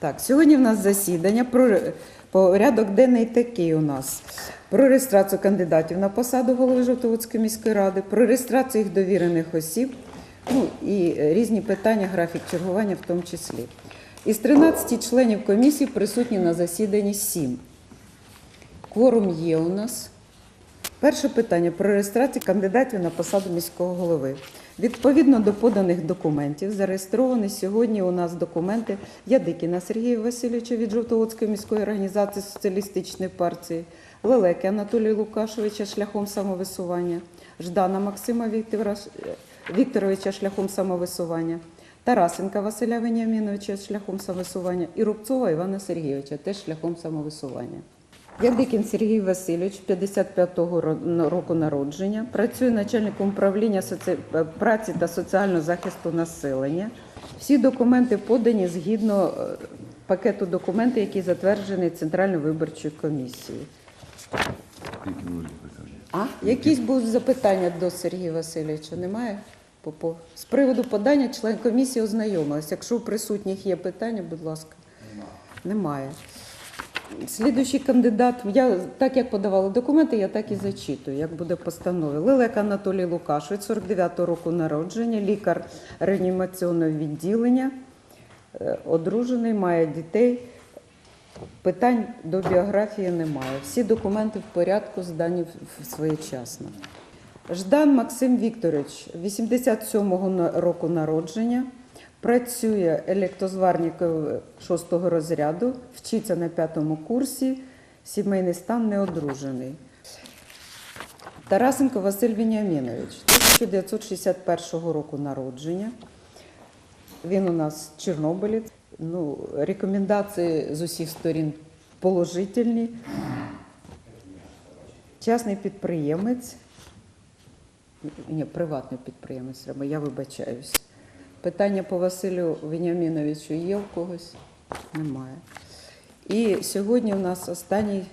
Так, сьогодні в нас засідання про порядок денний такий у нас. Про реєстрацію кандидатів на посаду голови Жовтоводської міської ради, про реєстрацію їх довірених осіб, ну і різні питання, графік чергування в тому числі. Із 13 членів комісії присутні на засіданні 7. Кворум є у нас. Перше питання про реєстрацію кандидатів на посаду міського голови. Відповідно до поданих документів, зареєстровані сьогодні у нас документи Ядикіна Сергія Васильовича від Жовтоводської міської організації Соціалістичної партії, Лелеки Анатолія Лукашовича шляхом самовисування, Ждана Максима Вікторовича шляхом самовисування, Тарасенка Василя Веніаміновича шляхом самовисування і Рубцова Івана Сергійовича теж шляхом самовисування. Ядикін Сергій Васильович, 55-го року народження, працює начальником управління соці... е, праці та соціального захисту населення. Всі документи подані згідно е, пакету документів, який затверджений Центральною виборчою комісією. Які були питання? А якісь будуть запитання до Сергія Васильовича? Немає? Попов. З приводу подання член комісії ознайомилась. Якщо у присутніх є питання, будь ласка. Немає. Слідуючий кандидат, я так як подавала документи, я так і зачитую, як буде постанови. Лилек Анатолій Лукашович, 49-го року народження, лікар реанімаційного відділення, е, одружений, має дітей. Питань до біографії немає. Всі документи в порядку, здані своєчасно. Ждан Максим Вікторович, 87-го року народження, працює електрозварником 6-го розряду, вчиться на п'ятому курсі, сімейний стан неодружений. Тарасенко Василь Веніамінович, 1961 року народження. Він у нас чорнобилець. Ну, рекомендації з усіх сторін положительні. Частний підприємець. Ні, приватний підприємець я вибачаюсь. Питання по Василю Веніаміновичу є у когось? Немає. І сьогодні у нас останній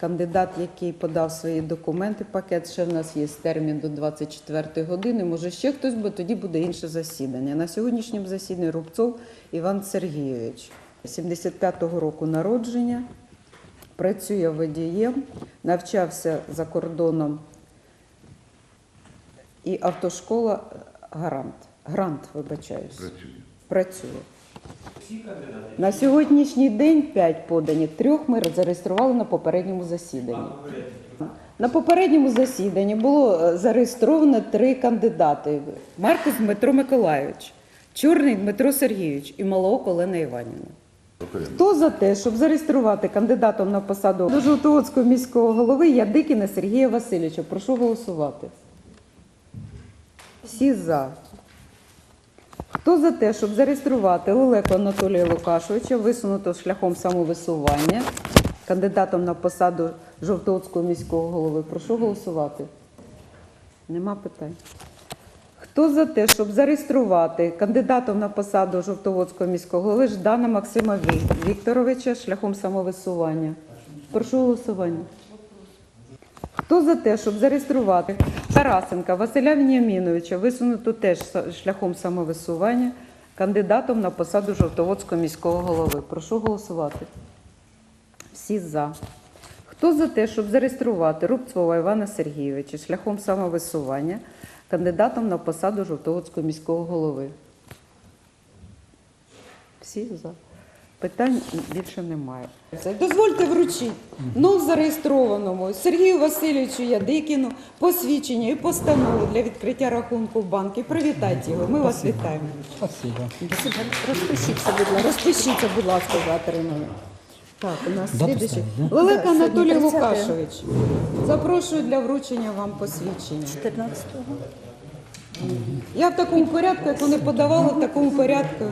кандидат, який подав свої документи, пакет. Ще в нас є термін до 24 години. Може, ще хтось, бо тоді буде інше засідання. На сьогоднішньому засіданні Рубцов Іван Сергійович, 75-го року народження, працює водієм, навчався за кордоном і автошкола Гарант. Грант, вибачаюсь. Працює. Працює. На сьогоднішній день 5 подані, трьох ми зареєстрували на попередньому засіданні. На попередньому засіданні було е, зареєстровано три кандидати: Маркус Дмитро Миколайович, Чорний Дмитро Сергійович і Малоок Олена Іванівна. Хто за те, щоб зареєструвати кандидатом на посаду до Жовтоводського міського голови Ядикіна Сергія Васильовича? Прошу голосувати. Всі за. Хто за те, щоб зареєструвати Лелеку Анатолія Лукашовича, висунутого шляхом самовисування, кандидатом на посаду Жовтоводського міського голови? Прошу голосувати. Нема питань. Хто за те, щоб зареєструвати кандидатом на посаду Жовтоводського міського голови Ждана Максима Вікторовича шляхом самовисування? Прошу голосування. Хто за те, щоб зареєструвати Тарасенка Василя Веніаміновича, висунуту теж шляхом самовисування, кандидатом на посаду Жовтоводського міського голови? Прошу голосувати. Всі за. Хто за те, щоб зареєструвати Рубцова Івана Сергійовича шляхом самовисування, кандидатом на посаду Жовтоводського міського голови? Всі за. Питань більше немає. Дозвольте вручити ну, зареєстрованому Сергію Васильовичу Ядикіну посвідчення і постанову для відкриття рахунку в банку. Привітайте його. Ми вас вітаємо. Спасибо. Розпишіться, будь ласка. Розпишіться, будь ласка, за отримання. Так, у нас так, Лелека Анатолій Лукашович. Запрошую для вручення вам посвідчення. 14-го. Я в такому порядку, як вони подавали, в такому порядку.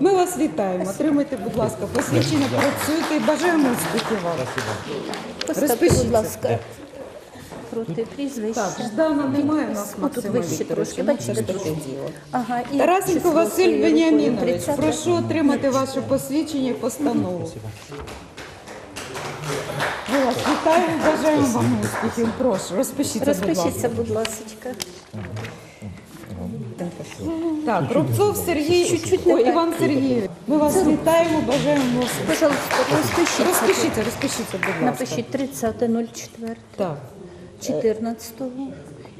Ми вас вітаємо. Отримайте, будь ласка, посвідчення, працюйте і бажаємо успіхів вам. Поставте, Розпишіться. будь ласка, проти прізвища. Так, Ждана немає у нас Ну, тут Максима вище Вікторовича. трошки, Ну, бачите, це ж таке трошки. діло. Ага, і Тарасенко число Василь. Веніамінович, 30. прошу отримати ваше посвідчення і постанову. Ми вас вітаємо, бажаємо вам успіхів. Прошу, розпишіться, будь ласка. Розпишіться, будь ласка. Так, Рубцов Сергій, Чуть-чуть не Ой, так. Іван Сергійович. Ми вас вітаємо, бажаємо вас. Пожалуйста, розпишіться. Розпишіться, розпишіться, будь ласка. Напишіть 30.04, Так, 14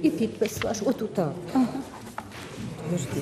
і підпис ваш. Отут. так. Ага. Подожди.